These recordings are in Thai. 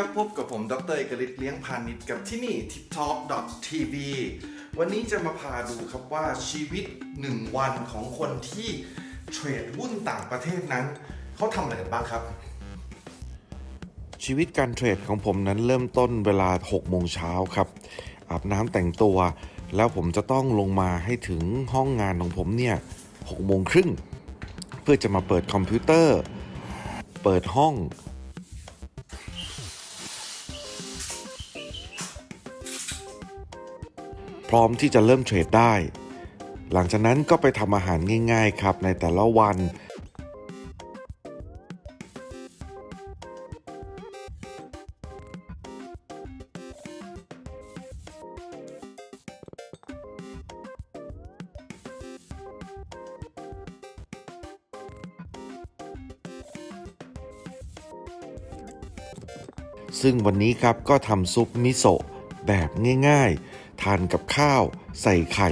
ครับ พบกับผม ดรเอกฤทธิ์เลี้ยงพาณิชย์กับที่นี่ tiptalk.tv วันนี้จะมาพาดูครับว่าชีวิต 1 วันของคนที่เทรดหุ้นต่างประเทศนั้น เขาทำอะไรกันบ้างครับ ชีวิตการเทรดของผมนั้นเริ่มต้นเวลา6โมงเช้าครับ อาบน้ำแต่งตัว แล้วผมจะต้องลงมาให้ถึงห้องงานของผมเนี่ย6โมงครึ่งเพื่อจะมาเปิดคอมพิวเตอร์ เปิดห้อง ร้อมที่จะเริ่มเทรดได้ หลังจากนั้นก็ไปทำอาหารง่าย ๆ ครับในแต่ละวัน ซึ่งวันนี้ครับก็ทำซุปมิโซะแบบง่ายๆ ทานกับข้าว ใส่ไข่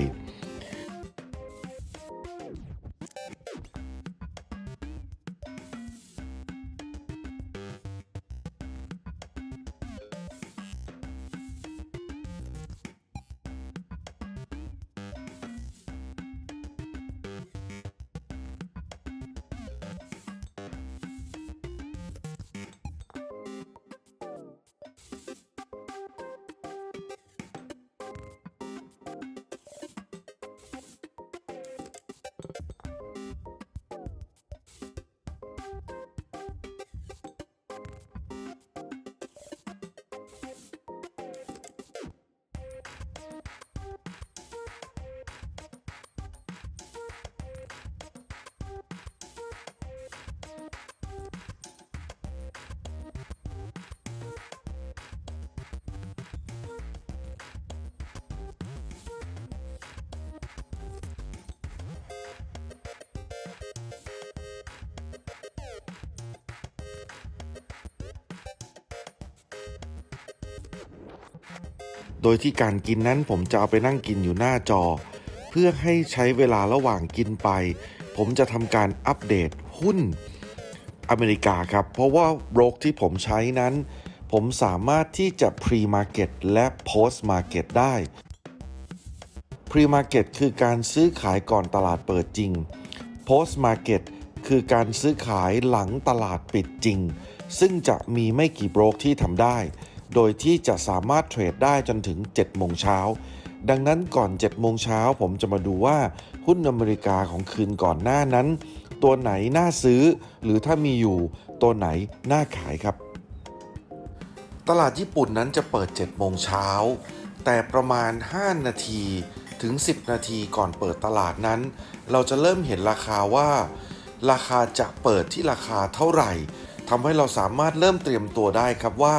โดยที่การกินนั้นผมจะเอาไปนั่งกินอยู่หน้าจอ เพื่อให้ใช้เวลาระหว่างกินไป ผมจะทำการอัปเดตหุ้นอเมริกาครับ เพราะว่าโบรกที่ผมใช้นั้น ผมสามารถที่จะ Pre-Market และ Post-Market ได้ Pre-Market คือการซื้อขายก่อนตลาดเปิดจริง Post-Market คือการซื้อขายหลังตลาดปิดจริง ซึ่งจะมีไม่กี่โบรกที่ทำได้ โดยที่จะสามารถเทรดได้จนถึง 7 โมงเช้า ดังนั้นก่อน 7 โมงเช้าผมจะมาดูว่าหุ้นอเมริกาของคืนก่อนหน้านั้น ตัวไหนน่าซื้อ หรือถ้ามีอยู่ตัวไหนน่าขายครับ ตลาดญี่ปุ่นนั้นจะเปิด 7 โมงเช้า แต่ประมาณ 5 นาทีถึง 10 นาทีก่อนเปิดตลาดนั้น เราจะเริ่มเห็นราคาว่า ราคาจะเปิดที่ราคาเท่าไหร่ทำให้เราสามารถเริ่มเตรียมตัวได้ครับว่า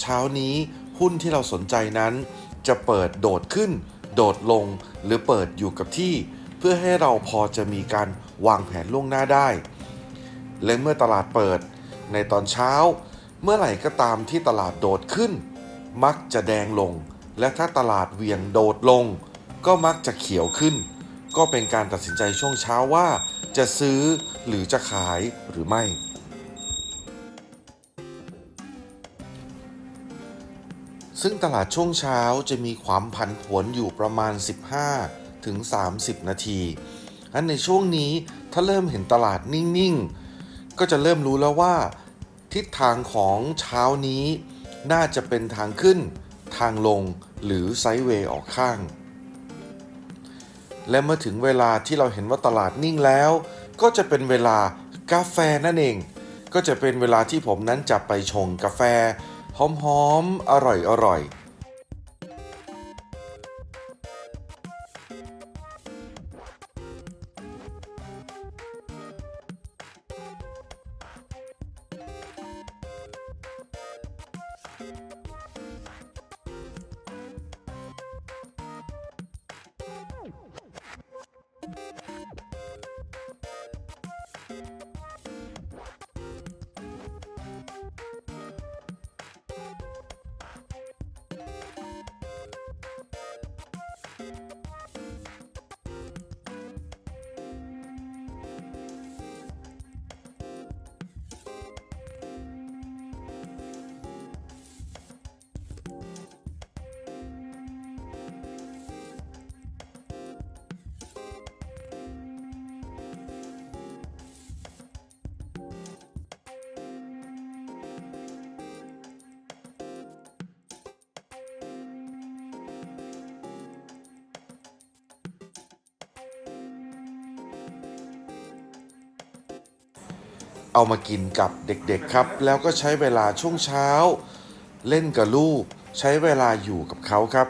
เช้านี้หุ้นที่เราสนใจนั้น จะเปิดโดดขึ้น โดดลง หรือเปิดอยู่กับที่ เพื่อให้เราพอจะมีการวางแผนล่วงหน้าได้ และเมื่อตลาดเปิด ในตอนเช้า เมื่อไหร่ก็ตามที่ตลาดโดดขึ้น มักจะแดงลง และถ้าตลาดเวียงโดดลง ก็มักจะเขียวขึ้น ก็เป็นการตัดสินใจช่วงเช้าว่า จะซื้อหรือจะขายหรือไม่ ซึ่งตลาดช่วงเช้าจะมีความผันผวนอยู่ประมาณ 15 ถึง 30 นาทีอันในช่วงนี้ถ้าเริ่มเห็นตลาดนิ่งๆ ก็จะเริ่มรู้แล้วว่า ทิศทางของเช้านี้ น่าจะเป็นทางขึ้น ทางลงหรือไซด์เวย์ออกข้าง และเมื่อถึงเวลาที่เราเห็นว่าตลาดนิ่งแล้ว ก็จะเป็นเวลากาแฟนั่นเอง ก็จะเป็นเวลาที่ผมนั้นจะไปชงกาแฟ หอมๆอร่อยๆ เอามากินกับเด็กๆครับ แล้วก็ใช้เวลาช่วงเช้า เล่นกับลูก ใช้เวลาอยู่กับเขาครับ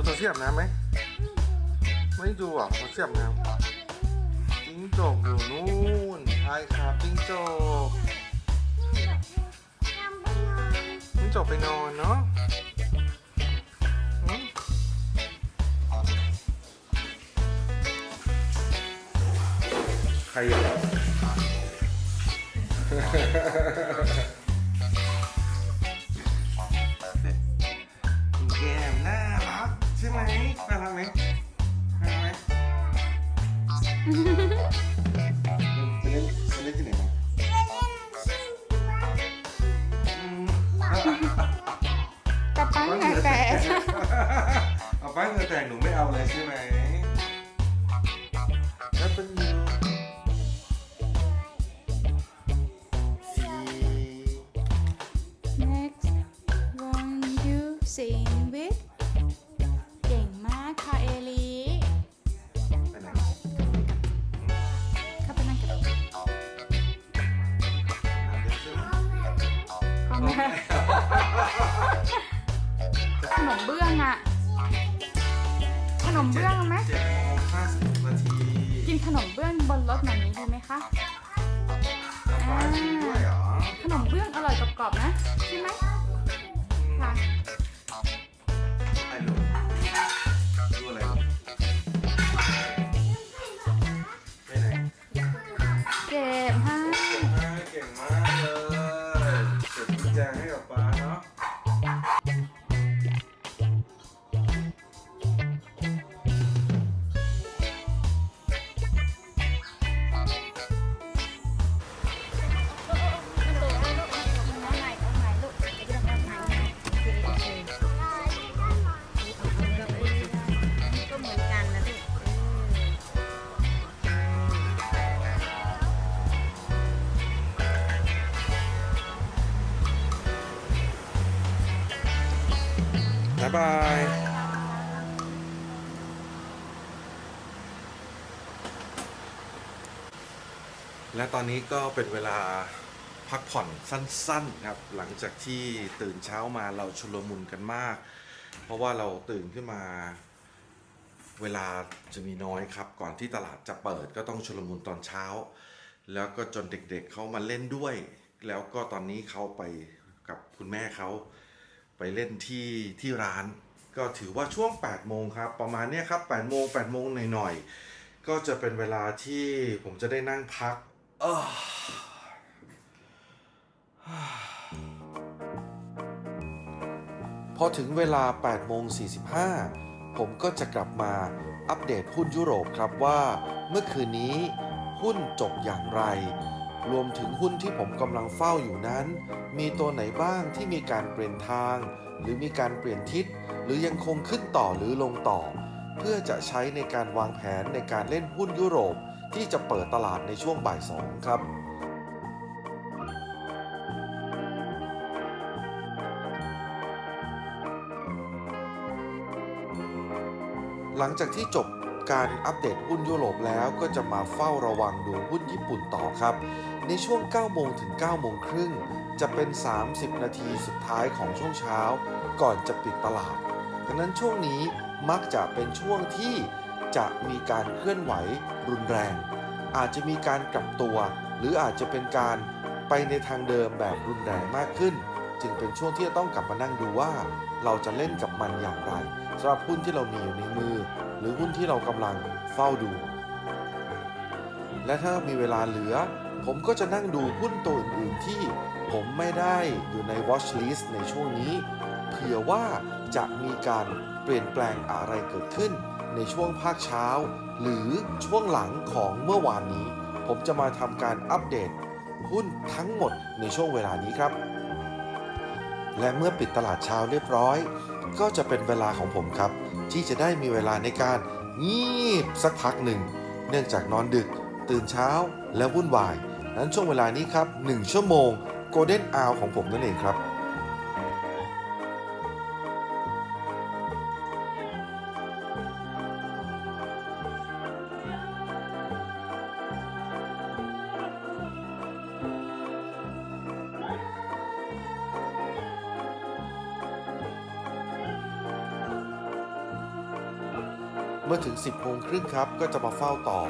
ดูโทชี่อาบน้ำไหม ไม่ดูอะโทชี่อาบน้ำจิ้งจกอยู่นู่นใช่ครับจิ้งจกจิ้งจกไปนอนเนาะใครอะ จะเล่นจะเล่นที่ไหนมาอืมกระปั้นเหงื่อแตกเอาไปเงินแต่งหนูไม่เอาเลยใช่ไหมแล้วเป็นยูสี next one you sing และตอนนี้ก็เป็นเวลาพักผ่อนสั้นๆครับ หลังจากที่ตื่นเช้ามาเราชุลมุนกันมาก เพราะว่าเราตื่นขึ้นมา เวลาจะมีน้อยครับ ก่อนที่ตลาดจะเปิดก็ต้องชุลมุนตอนเช้า แล้วก็จนเด็กๆเขามาเล่นด้วย แล้วก็ตอนนี้เขาไปกับคุณแม่เขาไปเล่นที่ที่ร้าน ก็ถือว่าช่วง 8 โมงครับ ประมาณนี้ครับ8โมง8โมงหน่อยๆก็จะเป็นเวลาที่ผมจะได้นั่งพัก พอถึงเวลา8โมง45 ผมก็จะกลับมาอัปเดตหุ้นยุโรปครับว่า เมื่อคืนนี้หุ้นจบอย่างไร รวมถึงหุ้นที่ผมกำลังเฝ้าอยู่นั้น มีตัวไหนบ้างที่มีการเปลี่ยนทาง หรือมีการเปลี่ยนทิศ หรือยังคงขึ้นต่อหรือลงต่อ เพื่อจะใช้ในการวางแผนในการเล่นหุ้นยุโรป ที่จะเปิดตลาดในช่วงบ่ายสองครับหลังจากที่จบการอัปเดตหุ้นยุโรปแล้วก็จะมาเฝ้าระวังดูหุ้นญี่ปุ่นต่อครับ ในช่วง 9 โมงถึง 9 โมงครึ่ง จะเป็น 30 นาทีสุดท้ายของช่วงเช้า ก่อนจะปิดตลาด ดังนั้นช่วงนี้มักจะเป็นช่วงที่ จะมีการเคลื่อนไหวรุนแรง อาจจะมีการกลับตัว หรืออาจจะเป็นการไปในทางเดิมแบบรุนแรงมากขึ้น จึงเป็นช่วงที่จะต้องกลับมานั่งดูว่า เราจะเล่นกับมันอย่างไรสำหรับหุ้นที่เรามีอยู่ในมือ หรือหุ้นที่เรากำลังเฝ้าดู และถ้ามีเวลาเหลือ ผมก็จะนั่งดูหุ้นตัวอื่นๆที่ผมไม่ได้อยู่ใน watch list ในช่วงนี้ เผื่อว่าจะมีการเปลี่ยนแปลงอะไรเกิดขึ้น ในช่วงภาคเช้า หรือช่วงหลังของเมื่อวานนี้ ผมจะมาทำการอัปเดต หุ้นทั้งหมดในช่วงเวลานี้ครับ และเมื่อปิดตลาดเช้าเรียบร้อย ก็จะเป็นเวลาของผมครับ ที่จะได้มีเวลาในการงีบสักพักหนึ่ง เนื่องจากนอนดึก ตื่นเช้าและวุ่นวาย นั้นช่วงเวลานี้ครับ 1 ชั่วโมง Golden Hour ของผมนั่นเองครับ ครึ่งครับก็จะมาเฝ้าต่อ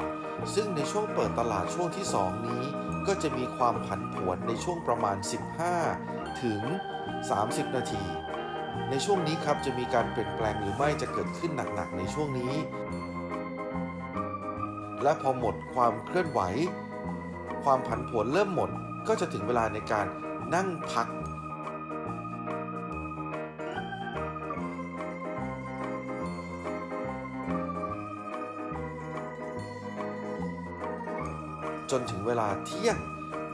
ซึ่งในช่วงเปิดตลาดช่วงที่ 2 นี้ ก็จะมีความผันผวนในช่วงประมาณ 15 ถึง 30 นาที ในช่วงนี้ครับจะมีการเปลี่ยนแปลงหรือไม่จะเกิดขึ้นหนักๆ ในช่วงนี้ และพอหมดความเคลื่อนไหว ความผันผวนเริ่มหมด ก็จะถึงเวลาในการนั่งพัก จนถึงเวลาเที่ยง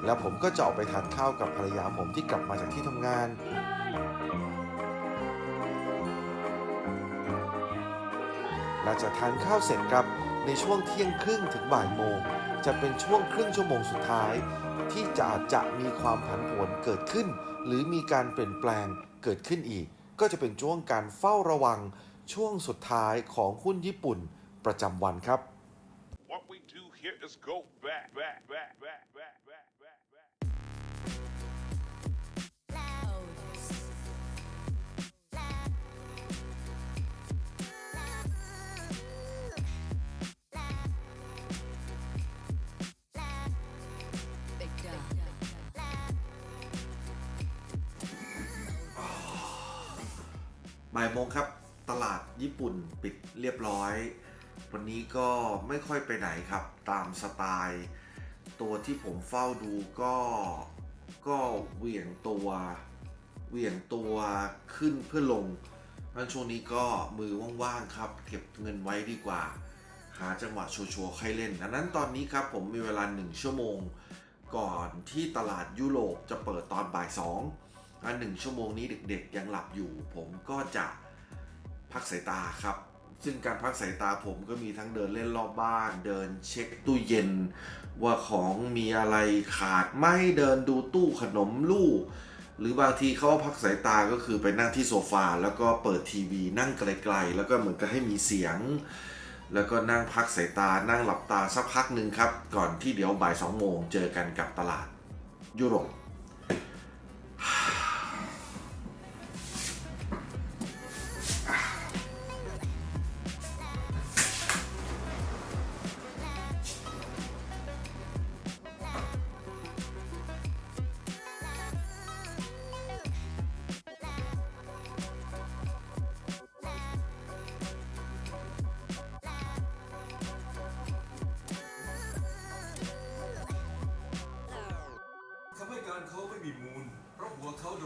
แล้วผมก็จะออกไปทานข้าวกับภรรยาผมที่กลับมาจากที่ทำงาน หลังจากทานข้าวเสร็จครับในช่วงเที่ยงครึ่งถึงบ่ายโมง จะเป็นช่วงครึ่งชั่วโมงสุดท้าย ที่จะอาจจะมีความผันผวนเกิดขึ้น หรือมีการเปลี่ยนแปลงเกิดขึ้นอีก ก็จะเป็นช่วงการเฝ้าระวังช่วงสุดท้ายของหุ้นญี่ปุ่นประจำวันครับ here is go back, back, back, back, back, back, back, back. บ่ายโมงครับตลาดญี่ปุ่นปิดเรียบร้อย วันนี้ก็ไม่ค่อยไปไหนครับ ตามสไตล์ ตัวที่ผมเฝ้าดูก็ก็เหวี่ยงตัวเหวี่ยงตัวขึ้นเพื่อลงงั้นช่วงนี้ก็มือว่างๆครับ เก็บเงินไว้ดีกว่า หาจังหวะชัวร์ๆใครเล่นดังนั้นตอนนี้ครับผมมีเวลา 1 ชั่วโมง ก่อนที่ตลาดยุโรปจะเปิดตอนบ่ายสองอันหนึ่งชั่วโมงนี้เด็กๆยังหลับอยู่ ผมก็จะพักสายตาครับ ซึ่งการพักสายตาผมก็มีทั้งเดินเล่นรอบบ้าน เดินเช็คตู้เย็น ว่าของมีอะไรขาดไหม่เดินดูตู้ขนมลูก หรือบางทีเขาพักสายตาก็คือไปนั่งที่โซฟาแล้วก็เปิดทีวีนั่งไกลๆ แล้วก็เหมือนกับให้มีเสียง แล้วก็นั่งพักสายตานั่งหลับตาสักพักหนึ่งครับ ก่อนที่เดี๋ยวบ่ายสองโมงเจอกันกับตลาดยุโรป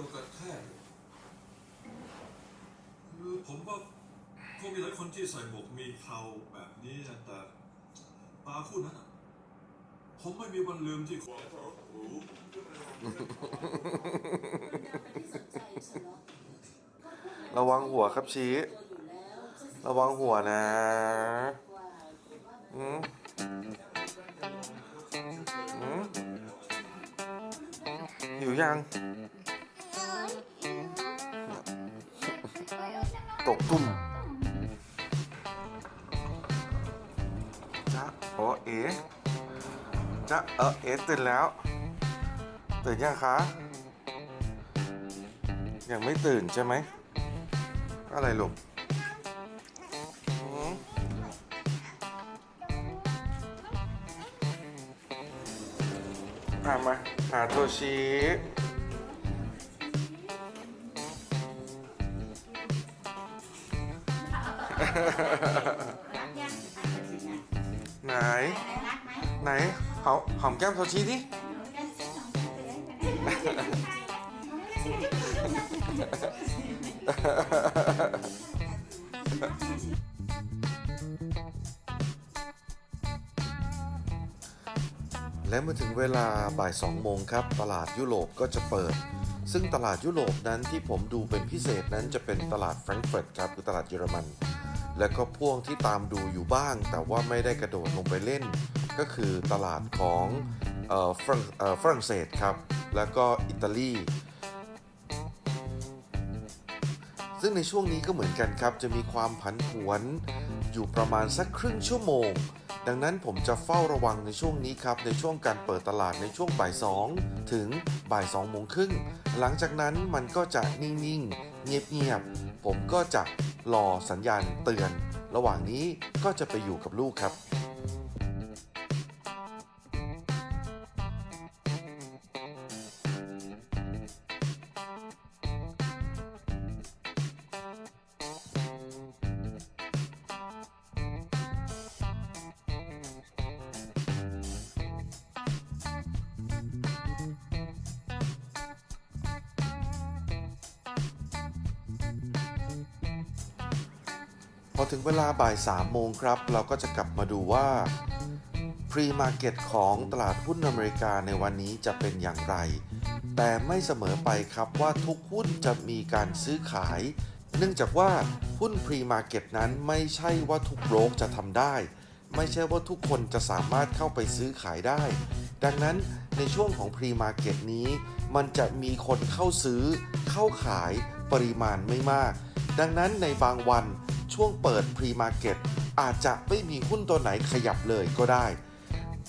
เขากระแทกคือผมว่าคงมีหลายคนที่ใส่หมวกมีเคราแบบนี้นะแต่ตาคู่นั้นอะผมไม่มีวันลืมที่ขวางรถหรูระวังหัวครับชี้ ระวังหัวนะอืมอืมอยู่ยัง กตุ่มจ๊ะโอเอ๋จ๊ะเออเอ๋ตื่นแล้วตื่นยังคะ ยังไม่ตื่นใช่ไหม อะไรลูกหืมอะมาหาโทชิ ไหน รักไหมไหนหอมหอมแก้มโทชิดิและเมื่อถึงเวลาบ่าย2โมงครับ ตลาดยุโรปก็จะเปิด ซึ่งตลาดยุโรปนั้นที่ผมดูเป็นพิเศษนั้นจะเป็นตลาดแฟรงก์เฟิร์ตครับคือตลาดเยอรมัน และก็พ่วงที่ตามดูอยู่บ้าง แต่ว่าไม่ได้กระโดดลงไปเล่น ก็คือตลาดของเอ่อฝรั่งเศสครับ แล้วก็อิตาลีซึ่งในช่วงนี้ก็เหมือนกันครับ จะมีความผันผวนอยู่ประมาณสักครึ่งชั่วโมง ดังนั้นผมจะเฝ้าระวังในช่วงนี้ครับ ในช่วงการเปิดตลาดในช่วงบ่าย2ถึงบ่าย2โมงครึ่ง หลังจากนั้นมันก็จะนิ่งๆ เงียบๆ ผมก็จะ รอสัญญาณเตือน ระหว่างนี้ก็จะไปอยู่กับลูกครับ บ่าย3โมงครับ เราก็จะกลับมาดูว่าพรีมาร์เก็ตของตลาดหุ้นอเมริกาในวันนี้จะเป็นอย่างไร แต่ไม่เสมอไปครับว่าทุกหุ้นจะมีการซื้อขาย เนื่องจากว่าหุ้นพรีมาร์เก็ตนั้นไม่ใช่ว่าทุกโบรกจะทำได้ ไม่ใช่ว่าทุกคนจะสามารถเข้าไปซื้อขายได้ ดังนั้นในช่วงของพรีมาร์เก็ตนี้ มันจะมีคนเข้าซื้อ เข้าขายปริมาณไม่มาก ดังนั้นในบางวัน ช่วงเปิดพรีมาร์เก็ตอาจจะไม่มีหุ้นตัวไหนขยับเลยก็ได้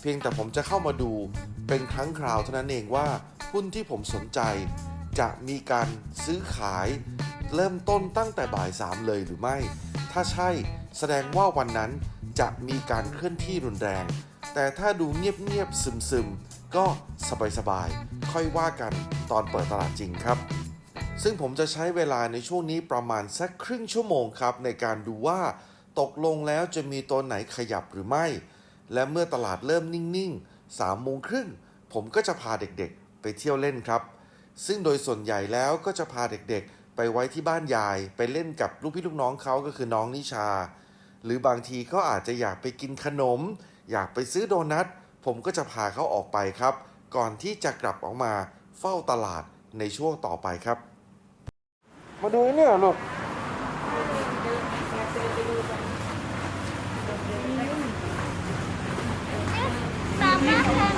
เพียงแต่ผมจะเข้ามาดูเป็นครั้งคราวเท่านั้นเองว่าหุ้นที่ผมสนใจ จะมีการซื้อขายเริ่มต้นตั้งแต่บ่ายสามเลยหรือไม่ ถ้าใช่แสดงว่าวันนั้นจะมีการเคลื่อนที่รุนแรง แต่ถ้าดูเงียบๆซึมๆก็สบายๆค่อยว่ากันตอนเปิดตลาดจริงครับ ซึ่งผมจะใช้เวลาในช่วงนี้ประมาณสักครึ่งชั่วโมงครับ ในการดูว่าตกลงแล้วจะมีตัวไหนขยับหรือไม่ และเมื่อตลาดเริ่มนิ่งๆ3โมงครึ่งผมก็จะพาเด็กๆ ไปเที่ยวเล่นครับ ซึ่งโดยส่วนใหญ่แล้วก็จะพาเด็กๆ ไปไว้ที่บ้านยาย ไปเล่นกับลูกพี่ลูกน้องเขาก็คือน้องนิชา หรือบางทีก็อาจจะอยากไปกินขนม อยากไปซื้อโดนัทผมก็จะพาเขาออกไปครับ ก่อนที่จะกลับออกมาเฝ้าตลาดในช่วงต่อไปครับ มาดูเนี่ยลูกตามมาตา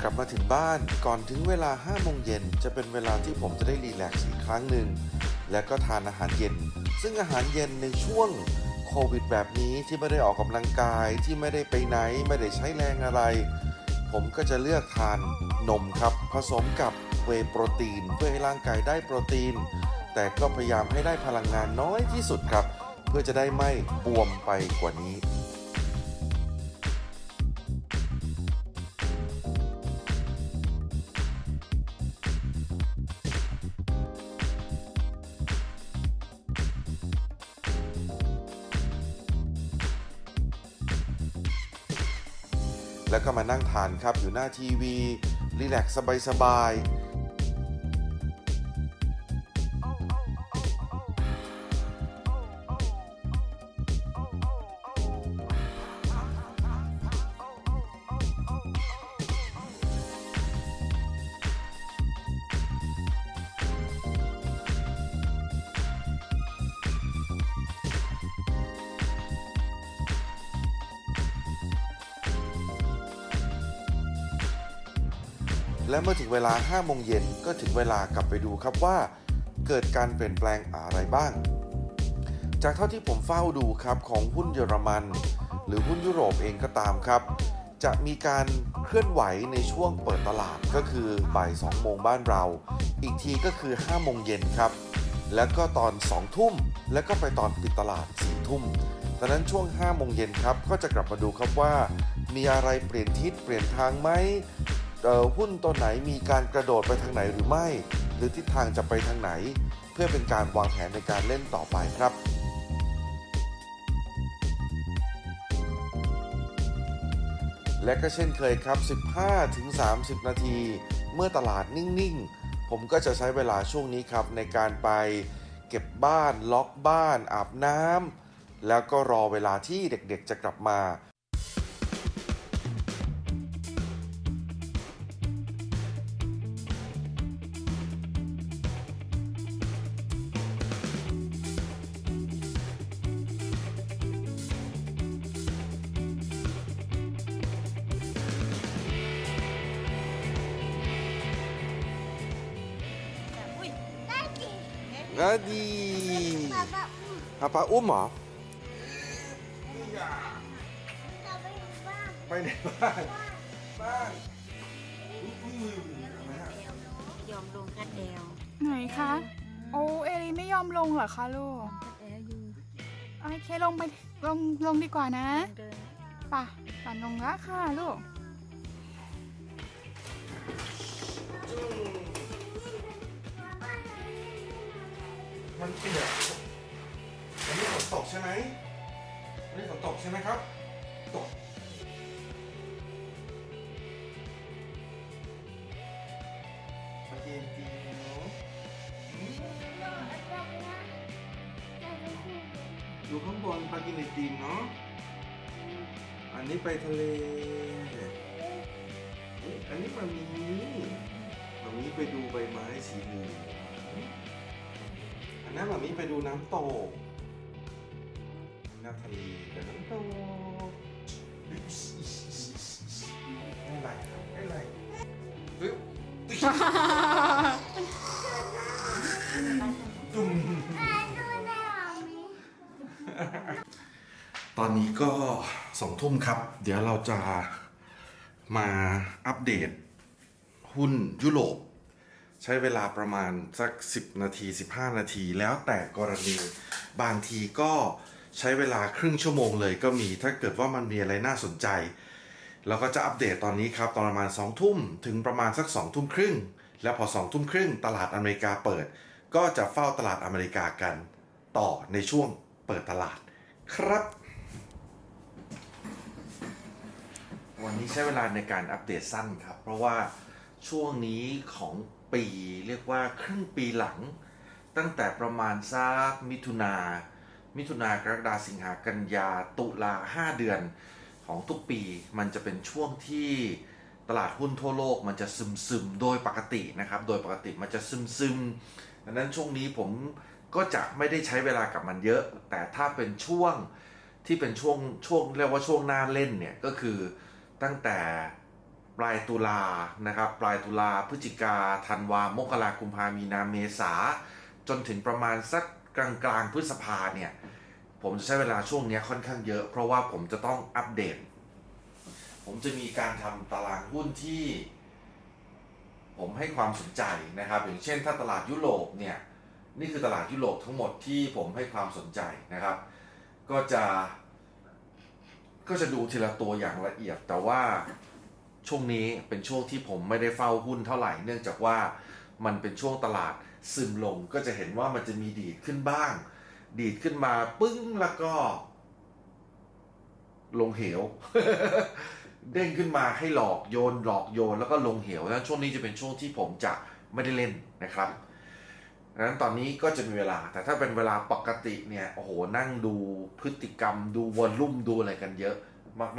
กลับมาถึงบ้านก่อนถึงเวลา5โมงเย็นจะเป็นเวลาที่ผมจะได้รีแลกซ์อีกครั้งหนึ่ง และก็ทานอาหารเย็น ซึ่งอาหารเย็นในช่วงโควิดแบบนี้ที่ไม่ได้ออกกำลังกายที่ไม่ได้ไปไหนไม่ได้ใช้แรงอะไร ผมก็จะเลือกทานนมครับ ผสมกับเวโปรตีน เพื่อให้ร่างกายได้โปรตีน แต่ก็พยายามให้ได้พลังงานน้อยที่สุดครับ เพื่อจะได้ไม่บวมไปกว่านี้ นั่งทานครับอยู่หน้าทีวีรีแลกซ์สบาย และเมื่อถึงเวลา5โมงเย็นก็ถึงเวลากลับไปดูครับว่า เกิดการเปลี่ยนแปลงอะไรบ้าง จากเท่าที่ผมเฝ้าดูครับของหุ้นเยอรมัน หรือหุ้นยุโรปเองก็ตามครับ จะมีการเคลื่อนไหวในช่วงเปิดตลาดก็คือบ่าย2โมงบ้านเรา อีกทีก็คือ5โมงเย็นครับ แล้วก็ตอน 2 ทุ่ม แล้วก็ไปตอนปิดตลาด4ทุ่มดังนั้นช่วง5โมงเย็นครับก็จะกลับมาดูครับว่า มีอะไรเปลี่ยนทิศเปลี่ยนทางไหม หุ้นตัวไหนมีการกระโดดไปทางไหนหรือไม่ หรือทิศทางจะไปทางไหน เพื่อเป็นการวางแผนในการเล่นต่อไปครับและก็เช่นเคยครับ 15ถึง30 นาที เมื่อตลาดนิ่ง ๆ ผมก็จะใช้เวลาช่วงนี้ครับ ในการไปเก็บบ้าน ล็อกบ้าน อาบน้ำแล้วก็รอเวลาที่เด็กๆจะกลับมา พาปาอุ้มเหรอไปไหนบ้างบ้านยอมลงกัดแอลไหนคะ โอ้เอลีไม่ยอมลงเหรอคะลูกกัดแอลอยู่โอเคลงไปลงลงดีกว่านะเดินป่ะป่ะลงละค่ะลูกมันเปียกวั นนี้ฝนตกใช่ไหมวันนี้ฝนตกใช่ไหมครับ ตกมากินกินเนาะอืมอยู่ข้างบนไปกินไอติมเนาะ อันนี้ไปทะเลเอ๊ะอันนี้มันมีมันมีไปดูใบไม้สีเหลืองอันนั้นแบบนี้ไปดูน้ำตก ตไม่ไหลครับไม่ไหลปึ๊บจุ่มตอนนี้ก็สองทุ่มครับ เดี๋ยวเราจะมาอัปเดต หุ้นยุโรป ใช้เวลาประมาณสัก 10 นาที 15 นาที แล้วแต่กรณีบางทีก็ ใช้เวลาครึ่งชั่วโมงเลยก็มีถ้าเกิดว่ามันมีอะไรน่าสนใจเราก็จะอัปเดตตอนนี้ครับ ตอนประมาณ 2 ทุ่มถึงประมาณสัก 2 ทุ่มครึ่ง แล้วพอ 2 ทุ่มครึ่งตลาดอเมริกาเปิด ก็จะเฝ้าตลาดอเมริกากันต่อในช่วงเปิดตลาดครับ วันนี้ใช้เวลาในการอัปเดตสั้นครับ เพราะว่าช่วงนี้ของปีเรียกว่าครึ่งปีหลัง ตั้งแต่ประมาณสักมิถุนา มิถุนากรกฎาสิงหากันยาตุลาห้าเดือนของทุกปี มันจะเป็นช่วงที่ตลาดหุ้นทั่วโลกมันจะซึมซึมโดยปกตินะครับ โดยปกติมันจะซึมซึมดังนั้นช่วงนี้ผมก็จะไม่ได้ใช้เวลากับมันเยอะ แต่ถ้าเป็นช่วงที่เป็นช่วงช่วงเรียกว่าช่วงหน้าเล่นเนี่ยก็คือตั้งแต่ปลายตุลานะครับ ปลายตุลาพฤศจิกาธันวามกรากุมภามีนาเมษาจนถึงประมาณสักกลางกลางพฤษภาเนี่ย ผมจะใช้เวลาช่วงนี้ค่อนข้างเยอะ เพราะว่าผมจะต้องอัปเดต ผมจะมีการทำตารางหุ้นที่ ผมให้ความสนใจนะครับ อย่างเช่น ถ้าตลาดยุโรปเนี่ยนี่คือตลาดยุโรปทั้งหมดที่ผมให้ความสนใจนะครับ ก็จะ ก็จะดูทีละตัวอย่างละเอียด แต่ว่าช่วงนี้เป็นช่วงที่ผมไม่ได้เฝ้าหุ้นเท่าไหร่ เนื่องจากว่ามันเป็นช่วงตลาดซึมลง ก็จะเห็นว่ามันจะมีดีดขึ้นบ้าง ดีดขึ้นมาปึ้งแล้วก็ ลงเหว เด้งขึ้นมาให้หลอกโยนหลอกโยนแล้วก็ลงเหวแล้วช่วงนี้จะเป็นช่วงที่ผมจะไม่ได้เล่นนะครับดังนั้นตอนนี้ก็จะมีเวลา แต่ถ้าเป็นเวลาปกติเนี่ยโอ้โหนั่งดูพฤติกรรม ดูวอลลุ่มดูอะไรกันเยอะ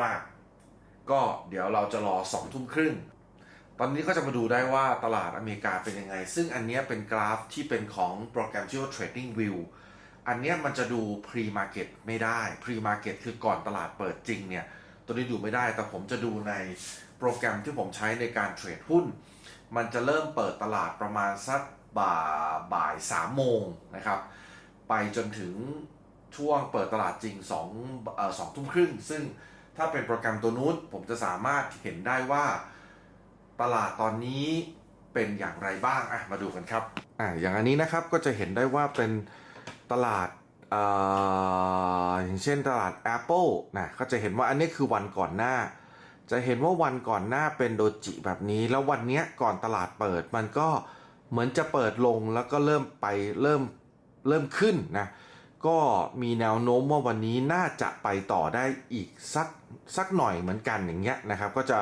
มากๆ ก็เดี๋ยวเราจะรอสองทุ่มครึ่งตอนนี้ก็จะมาดูได้ว่าตลาดอเมริกาเป็นยังไง ซึ่งอันนี้เป็นกราฟที่เป็นของโปรแกรมชื่อว่า Trading View อันเนี้ยมันจะดู pre market ไม่ได้ pre market คือก่อนตลาดเปิดจริงเนี่ยตัวนี้ดูไม่ได้ แต่ผมจะดูในโปรแกรมที่ผมใช้ในการเทรดหุ้น มันจะเริ่มเปิดตลาดประมาณสักบ่ายบ่ายสามโมงนะครับ ไปจนถึงช่วงเปิดตลาดจริง2เอ่อสองทุ่มครึ่ง ซึ่งถ้าเป็นโปรแกรมตัวนู้นผมจะสามารถเห็นได้ว่าตลาดตอนนี้เป็นอย่างไรบ้างอะมาดูกันครับอะอย่างอันนี้นะครับก็จะเห็นได้ว่าเป็น ตลาดเอ่อย่างเช่นตลาด Apple นะก็จะเห็นว่าอันนี้คือวันก่อนหน้า จะเห็นว่าวันก่อนหน้าเป็นโดจิแบบนี้ แล้ววันนี้ก่อนตลาดเปิดมันก็เหมือนจะเปิดลงแล้วก็เริ่มไปเริ่มเริ่มขึ้นนะก็มีแนวโน้มว่าวันนี้น่าจะไปต่อได้อีกสักสักหน่อยเหมือนกันอย่างเงี้ยนะครับ ก็จะ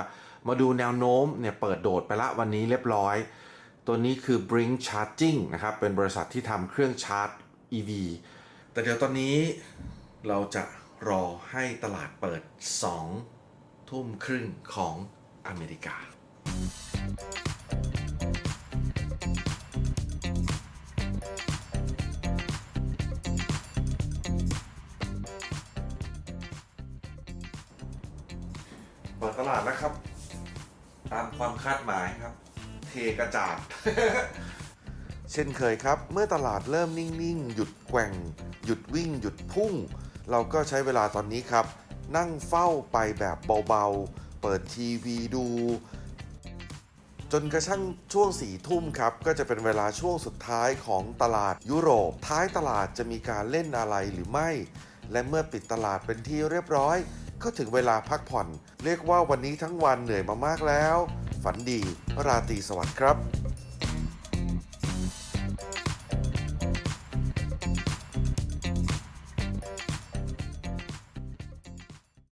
มาดูแนวโน้มเนี่ยเปิดโดดไปละวันนี้เรียบร้อย ตัวนี้คือ Bring Charging นะครับเป็นบริษัทที่ทำเครื่องชาร์จ EV แต่เดี๋ยวตอนนี้เราจะรอให้ตลาดเปิด 2 ทุ่มครึ่งของอเมริกา เปิดตลาดแล้วครับ ตามความคาดหมายครับ เทกระจาด เช่นเคยครับ เมื่อตลาดเริ่มนิ่ง ๆ หยุดแกว่ง หยุดวิ่ง หยุดพุ่ง เราก็ใช้เวลาตอนนี้ครับ นั่งเฝ้าไปแบบเบา ๆ เปิดทีวีดู จนกระทั่งช่วงสี่ทุ่มครับ ก็จะเป็นเวลาช่วงสุดท้ายของตลาดยุโรป ท้ายตลาดจะมีการเล่นอะไรหรือไม่ และเมื่อปิดตลาดเป็นที่เรียบร้อย ก็ถึงเวลาพักผ่อน เรียกว่าวันนี้ทั้งวันเหนื่อยมามากแล้ว ฝันดี ราตรีสวัสดิ์ครับ